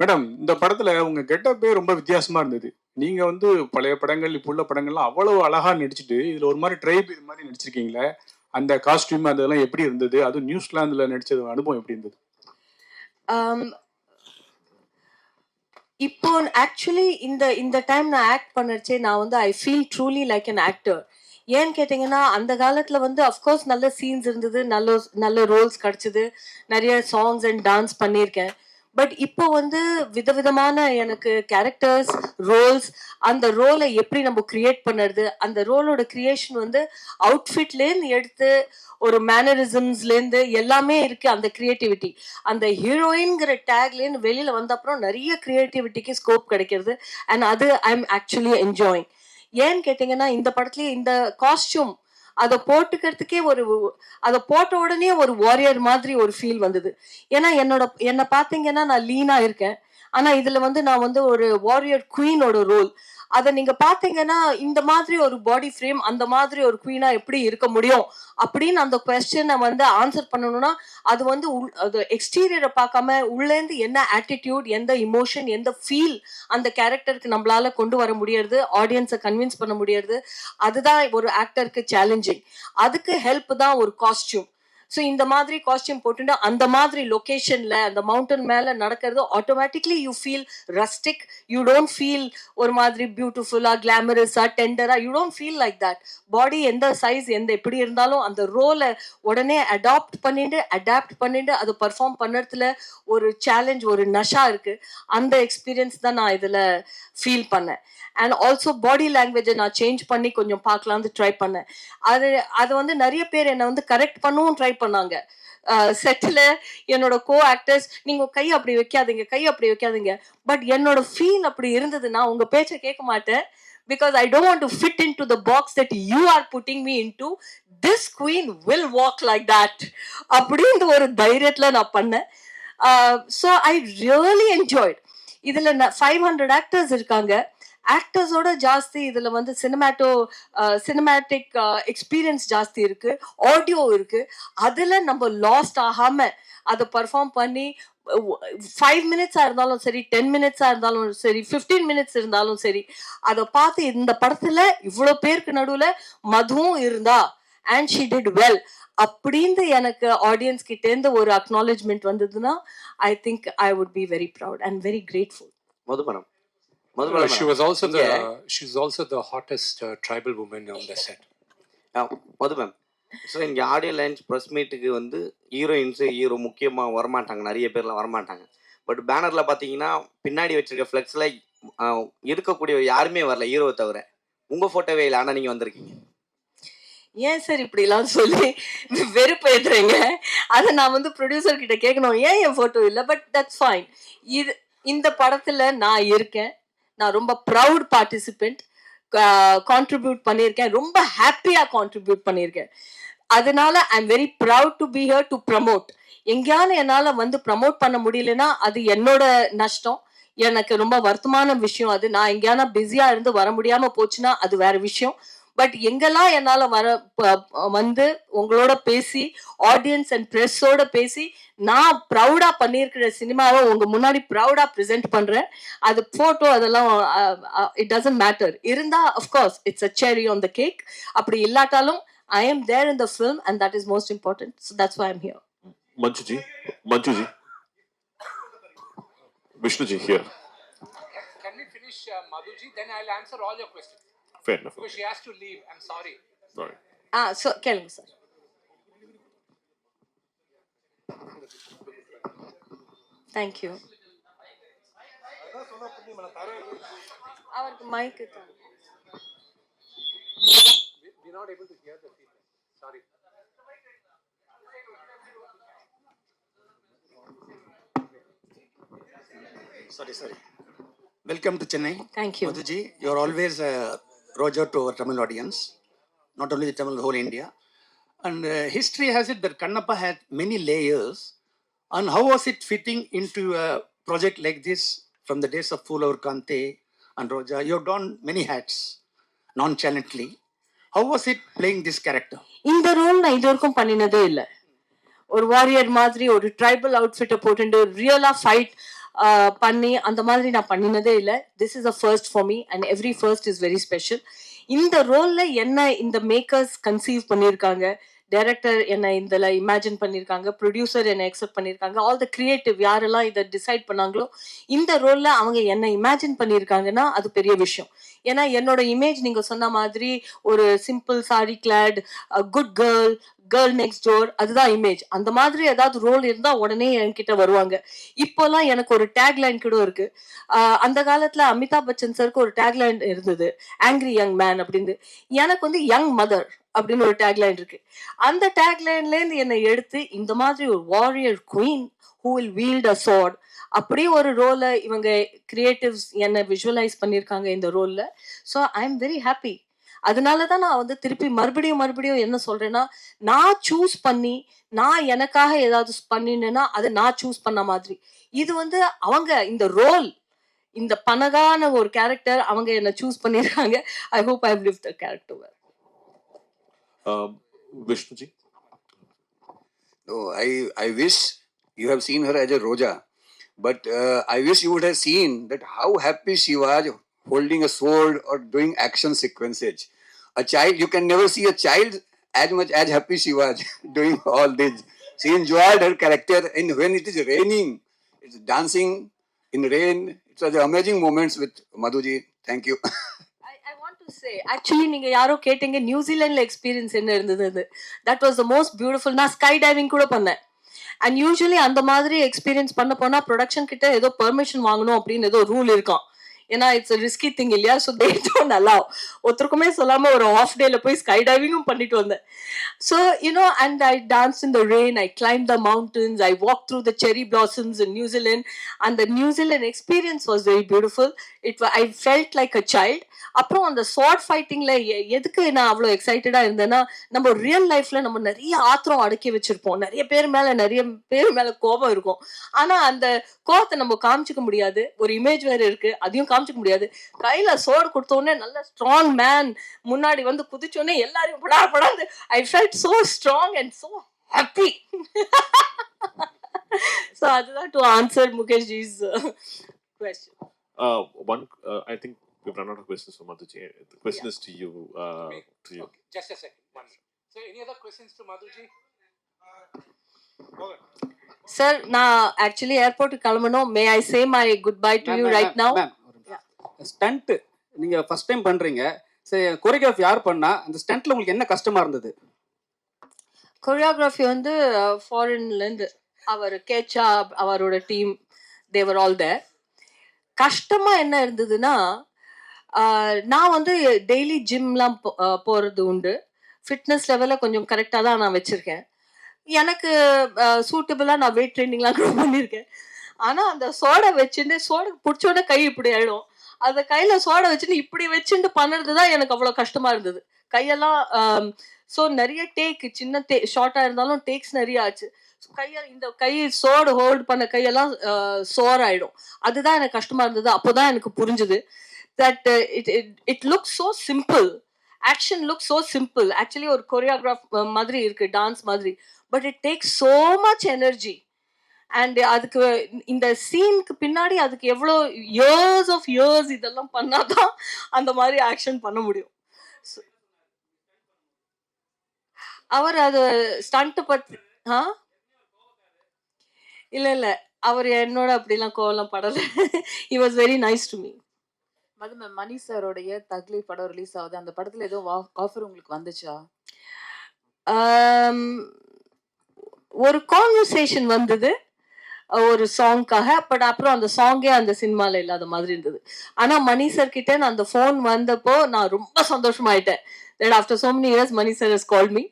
Madam இந்த படத்துல உங்க கெட்டப்பே ரொம்ப வித்தியாசமா இருந்தது. நீங்க வந்து பழைய படங்கள் இப்போ உள்ள படங்கள்லாம் அவ்வளவு அழகா நடிச்சுட்டு இதுல ஒரு மாதிரி ட்ரைப் இது மாதிரி நடிச்சிருக்கீங்களே அந்த காஸ்டியூம் அதெல்லாம் எப்படி இருந்தது? அதுவும் நியூசிலாந்துல நடிச்சது அனுபவம் எப்படி இருந்தது? இப்போ ஆக்சுவலி இந்த இந்த டைம் நான் ஆக்ட் பண்ணச்சே நான் வந்து I feel truly like an actor ஏன்னு கேட்டிங்கன்னா அந்த காலத்தில் வந்து அஃப்கோர்ஸ் நல்ல சீன்ஸ் இருந்தது நல்ல நல்ல ரோல்ஸ் கிடச்சிது. நிறைய சாங்ஸ் அண்ட் டான்ஸ் பண்ணியிருக்கேன். பட் இப்போ வந்து விதவிதமான எனக்கு கேரக்டர்ஸ் ரோல்ஸ் அந்த ரோலை எப்படி நம்ம கிரியேட் பண்ணுறது அந்த ரோலோட கிரியேஷன் வந்து அவுட்ஃபிட்லேருந்து எடுத்து ஒரு மேனரிசம்ஸ்லேருந்து எல்லாமே இருக்கு அந்த கிரியேட்டிவிட்டி அந்த ஹீரோயின்கிற டேக்லேருந்து வெளியில் வந்த அப்புறம் நிறைய கிரியேட்டிவிட்டிக்கு ஸ்கோப் கிடைக்கிறது. அண்ட் அது ஐ எம் ஆக்சுவலி என்ஜாயிங் ஏன்னு கேட்டிங்கன்னா இந்த படத்துலேயே இந்த காஸ்டியூம் அதை போட்டுக்கிறதுக்கே ஒரு அதை போட்ட உடனே ஒரு வாரியர் மாதிரி ஒரு ஃபீல் வந்தது. ஏன்னா என்னோட என்னை பார்த்தீங்கன்னா நான் லீனாக இருக்கேன். ஆனா இதுல வந்து நான் வந்து ஒரு வாரியர் குயினோட ரோல் அதை நீங்க பாத்தீங்கன்னா இந்த மாதிரி ஒரு பாடி ஃப்ரேம் அந்த மாதிரி ஒரு குவீனா எப்படி இருக்க முடியும் அப்படின்னு அந்த கொஸ்டினை வந்து ஆன்சர் பண்ணணும்னா அது வந்து உள் அது எக்ஸ்டீரியரை பார்க்காம உள்ளேருந்து என்ன ஆட்டிடியூட் எந்த இமோஷன் எந்த ஃபீல் அந்த கேரக்டருக்கு நம்மளால கொண்டு வர முடியறது ஆடியன்ஸை கன்வின்ஸ் பண்ண முடியறது அதுதான் ஒரு ஆக்டருக்கு சேலஞ்சிங் அதுக்கு ஹெல்ப் தான் ஒரு காஸ்டியூம் ஸோ இந்த மாதிரி காஸ்டியூம் போட்டுட்டு அந்த மாதிரி லொக்கேஷன்ல அந்த மவுண்டன் மேல நடக்கிறது automatically you feel rustic you don't feel ஒரு மாதிரி பியூட்டிஃபுல்லா கிளாமரஸா டெண்டரா you don't feel like that body எந்த சைஸ் எந்த எப்படி இருந்தாலும் அந்த ரோலை உடனே அடாப்ட் பண்ணிட்டு அடாப்ட் பண்ணிட்டு அதை பர்ஃபார்ம் பண்ணுறதுல ஒரு சேலஞ்ச் ஒரு நஷா இருக்கு. அந்த எக்ஸ்பீரியன்ஸ் தான் நான் இதுல ஃபீல் பண்ணேன். அண்ட் ஆல்சோ பாடி லாங்குவேஜை நான் சேஞ்ச் பண்ணி கொஞ்சம் பார்க்கலான்னு ட்ரை பண்ணேன். அது அது வந்து நிறைய பேர் என்னை வந்து கரெக்ட் பண்ணவும் ட்ரை பண்ணாங்க. செட்டில் என்னோட கோ ஆக்டர்ஸ் நீங்க கை அப்படி வைக்காதீங்க கை அப்படி வைக்காதீங்க. பட் என்னோட ஃபீல் அப்படி இருந்ததுன்னா உங்க பேச்சை கேட்க மாட்டேன். Because I don't want to fit in to the box that you are putting me in to this queen will walk like that அப்படின்ற ஒரு தைரியத்தில் நான் பண்ணேன். ஸோ ஐ ரியலி என்ஜாய்ட் இதில் ஃபைவ் ஹண்ட்ரட் ஆக்டர்ஸ் இருக்காங்க. ஆக்டர்ஸோட ஜாஸ்தி இதுல வந்து சினிமேட்டோ சினிமேட்டிக் எக்ஸ்பீரியன்ஸ் ஜாஸ்தி இருக்கு. ஆடியோ இருக்கு. அதுல நம்ம லாஸ்ட் ஆகாம அதை பர்ஃபார்ம் பண்ணி ஃபைவ் மினிட்ஸா இருந்தாலும் சரி டென் மினிட்ஸா இருந்தாலும் சரி ஃபிஃப்டீன் மினிட்ஸ் இருந்தாலும் சரி அதை பார்த்து இந்த படத்துல இவ்வளோ பேருக்கு நடுவுல மதுவும் இருந்தா அண்ட் ஷி டிட் வெல் அப்படின்னு எனக்கு ஆடியன்ஸ் கிட்டேருந்து ஒரு அக்னாலேஜ்மெண்ட் வந்ததுன்னா I think I would be very proud and very grateful மதுபனம் மதுபனம் she was also the Yeah. she's also the hottest uh, tribal woman on the set. Madhu ma'am so இங்கே audio lines press மீட்டுக்கு வந்து heroines hero முக்கியமாக வரமாட்டாங்க. நிறைய பேர்லாம் வரமாட்டாங்க. But பேனரில் பார்த்தீங்கன்னா பின்னாடி வச்சிருக்க ஃப்ளெக்ஸில் இருக்கக்கூடிய யாருமே வரல ஹீரோவை தவிர. உங்கள் ஃபோட்டோவே இல்லை ஆனால் நீங்கள் வந்திருக்கீங்க. ஏன் சார் இப்படிலாம் சொல்லி வெறுப்பு ஏத்துறீங்க? அதை நான் வந்து ப்ரொடியூசர் கிட்ட கேட்கணும். ஏன் என் ஃபோட்டோ இல்லை? பட் தட்ஸ் ஃபைன் இது இந்த படத்துல நான் இருக்கேன். நான் ரொம்ப ப்ரவுட் பார்ட்டிசிபெண்ட் கான்ட்ரிபியூட் பண்ணியிருக்கேன். ரொம்ப ஹாப்பியாக கான்ட்ரிபியூட் பண்ணியிருக்கேன். அதனால I am very proud to be here to promote எங்கேயாவது என்னால் வந்து ப்ரமோட் பண்ண முடியலன்னா அது என்னோட நஷ்டம். எனக்கு ரொம்ப வருத்தமான விஷயம் அது. நான் எங்கேயானா பிஸியாக இருந்து வர முடியாமல் போச்சுன்னா அது வேற விஷயம். பட் எங்கெல்லாம் என்னால் வர வந்து உங்களோட பேசி ஆடியன்ஸ் அண்ட் ப்ரெஸ்ஸோட பேசி நான் ப்ரௌடாக பண்ணியிருக்கிற சினிமாவை உங்க முன்னாடி ப்ரௌடாக ப்ரெசென்ட் பண்ணுறேன் அது ஃபோட்டோ அதெல்லாம் இட் டசன்ட் மேட்டர் இருந்தா of course it's a cherry on the cake அப்படி இல்லாட்டாலும் I am there in the film and that is most important so that's I am here ji, Vishnu ji here. Can we finish uh, Madhuji? Then I'll answer all your questions. Fair enough. She has to leave. I'm sorry. Sorry. Ah, so, tell me. Thank you. Our mic. We're not able to hear the. Sorry. Sorry, sorry. Welcome to Chennai. Thank you. Madhuji, you're always uh, to roger to our Tamil audience, not only the Tamil, the whole India. And uh, history has it that Kannappa had many layers. And how was it fitting into a project like this from the days of Full Kante and Roja? You've done many hats nonchalantly. How was it playing this character? இந்த role நான் இது வரைக்கும் பண்ணினதே இல்லை ஒரு warrior மாதிரி ஒரு tribal அவுட்ஃபிட்டை போட்டுட்டு ரியலா ஃபைட் பண்ணி அந்த மாதிரி நான் பண்ணினதே இல்லை. This is a first for me and every first is very special இந்த ரோல்ல என்ன இந்த மேக்கர்ஸ் கன்சீவ் பண்ணியிருக்காங்க டைரக்டர் என்னை இதில் இமேஜின் பண்ணியிருக்காங்க ப்ரொடியூசர் என்னை எக்ஸெப்ட் பண்ணியிருக்காங்க ஆல் த கிரியேட்டிவ் யாரெல்லாம் இதை டிசைட் பண்ணாங்களோ இந்த ரோலில் அவங்க என்னை இமேஜின் பண்ணியிருக்காங்கன்னா அது பெரிய விஷயம். ஏன்னா என்னோட இமேஜ் நீங்கள் சொன்ன மாதிரி ஒரு simple sari clad good girl girl next door அதுதான் இமேஜ் அந்த மாதிரி ஏதாவது ரோல் இருந்தால் உடனே என்கிட்ட வருவாங்க. இப்போல்லாம் எனக்கு ஒரு டேக்லைன் கூட இருக்கு. அந்த காலத்தில் அமிதாப் பச்சன் சருக்கு ஒரு டேக்லைன் இருந்தது ஆங்கிரி யங் மேன் அப்படின்னு எனக்கு வந்து யங் மதர் அப்படின்னு ஒரு டேக்லைன் இருக்கு. அந்த டேக்லைன்ல இருந்து என்னை எடுத்து இந்த மாதிரி ஒரு warrior queen who will wield a sword அப்படி ஒரு ரோலை இவங்க கிரியேட்டிவ்ஸ் என்னை விஷுவலைஸ் பண்ணியிருக்காங்க இந்த ரோலில் so I am very happy அதனால தான் நான் வந்து திருப்பி மறுபடியும் மறுபடியும் என்ன சொல்றேன்னா நான் சூஸ் பண்ணி நான் எனக்காக ஏதாவது பண்ணினேன்னா அதை நான் சூஸ் பண்ண மாதிரி. இது வந்து அவங்க இந்த ரோல் இந்த பனகான ஒரு கேரக்டர் அவங்க என்ன சூஸ் பண்ணிருக்காங்க I hope I live the character Um, I wish you have seen her as a Roja, but uh, I wish you would have seen that how happy she was holding a sword or doing action sequences. A child, you can never see a child as much as happy she was doing all this. She enjoyed her character, and when it is raining, it's dancing in rain. It was amazing moments with Madhuji. Thank you. Actually நீங்க யாரோ கேட்டீங்க நியூசிலாண்ட்ல experience என்ன இருந்தது அது? That was the most beautiful நான் sky diving கூட பண்ணேன். அண்ட் யூஸ்வலி அந்த மாதிரி எக்ஸ்பீரியன்ஸ் பண்ண போனா ப்ரொடக்ஷன் கிட்ட ஏதோ பெர்மிஷன் வாங்கணும் அப்படின்னு ஏதோ ரூல் இருக்கும். ஏன்னா இட்ஸ் ரிஸ்கி திங் இல்லையா? ஸோ தே டோன்ட் அலாவ் ஒருத்தருக்குமே சொல்லாம ஒரு ஆஃப் டேல போய் ஸ்கை டைவிங்கும் பண்ணிட்டு வந்தேன். So you know and I dance in the rain I climb the mountains I walk through the cherry blossoms in New Zealand அந்த New Zealand experience was very beautiful it I felt like a child அப்புறம் அந்த short ஃபைட்டிங்ல எதுக்கு நான் அவ்வளோ எக்ஸைட்டடா இருந்தேன்னா நம்ம real லைஃப்ல நம்ம நிறைய ஆத்திரம் அடக்கி வச்சிருப்போம். நிறைய பேர் மேல நிறைய பேர் மேல கோபம் இருக்கும். ஆனா அந்த கோபத்தை நம்ம காமிச்சிக்க முடியாது. ஒரு இமேஜ் வேற இருக்கு. அதையும் காமிச்சிக்க முடியாது கையில சோடு கொடுத்த உடனே நல்ல ஸ்ட்ராங் மேன் முன்னாடி வந்து குதிச்சோடனே எல்லாரையும் படா படாது I felt so strong and so happy so அதுதான் to answer Mukesh ji's question Uh, uh, I think we've run out of questions for Madhuji. The question is to you. Uh, Me. to you. Okay, just a second. One. So, any other questions to Madhuji? Sir நான் actually ஏர்போர்ட்டுக்கு கிளம்பணும் may I say my goodbye to you right now stunt நீங்கள் first time பண்ணுறீங்க சரி choreography யார் பண்ணா? அந்த ஸ்டண்ட்டில் உங்களுக்கு என்ன கஷ்டமாக இருந்தது? கொரியோகிராஃபி வந்து ஃபாரின்லேருந்து அவர் கேச்சா அவரோட டீம் தேவர் ஆல் தேர் கஷ்டமாக என்ன இருந்ததுன்னா நான் வந்து டெய்லி ஜிம்லாம் போகிறது உண்டு. ஃபிட்னஸ் லெவலில் கொஞ்சம் கரெக்டாக தான் நான் வச்சுருக்கேன். எனக்கு சூட்டபுளாக நான் வெயிட் ட்ரைனிங்லாம் கூட பண்ணியிருக்கேன் ஆனால் அந்த சோடை வச்சுட்டு சோடை பிடிச்சோட கை இப்படி ஆயிடும். அந்த கையில் சோட வச்சுன்னு இப்படி வச்சுட்டு பண்ணுறது தான் எனக்கு அவ்வளோ கஷ்டமாக இருந்தது. கையெல்லாம் ஸோ நிறைய டேக் சின்ன டே ஷார்ட்டாக இருந்தாலும் டேக்ஸ் நிறைய ஆச்சு. So, கையை இந்த கை சோடு ஹோல்ட் பண்ண கையெல்லாம் சோர் ஆயிடும் அதுதான் எனக்கு கஷ்டமா இருந்தது. அப்போதான் எனக்கு புரிஞ்சுது that it it look so simple action look so simple actually ஒரு கொரியோகிராஃப் மாதிரி இருக்கு டான்ஸ் மாதிரி. But it takes so much energy and அதுக்கு இந்த சீனுக்கு பின்னாடி அதுக்கு எவ்வளோ இயர்ஸ் ஆஃப் இயர்ஸ் இதெல்லாம் பண்ணாதான் அந்த மாதிரி ஆக்ஷன் பண்ண முடியும். அவர் அது ஸ்டண்ட் பத்தி ஆ? இல்ல இல்ல. அவர் என்னோட அப்படிலாம் கோவலாம் படல. He was very nice to me Madhu ma'am Mani சாரோடைய தக்லி படம் ரிலீஸ் ஆகுது. அந்த படத்துல ஏதோ ஆஃபர் உங்களுக்கு வந்துச்சா? ஒரு கான்வர்சேஷன் வந்தது. ஒரு சாங்க்காக பட் அப்புறம் அந்த சாங்கே அந்த சினிமால இல்லாத மாதிரி இருந்தது ஆனா மணி சார் கிட்ட நான் அந்த ஃபோன் வந்தப்போ நான் ரொம்ப சந்தோஷமாயிட்டேன் that after so many years mani sir has called me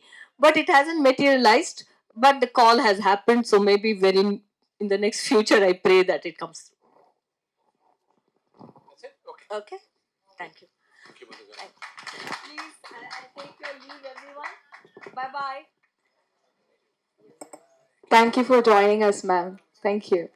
but it hasn't materialized but the call has happened so maybe very in the next future i pray that it comes through That's it? Okay. okay thank you Thank you, Madhuji. please I, I take your leave everyone bye bye Thank you for joining us, ma'am. Thank you.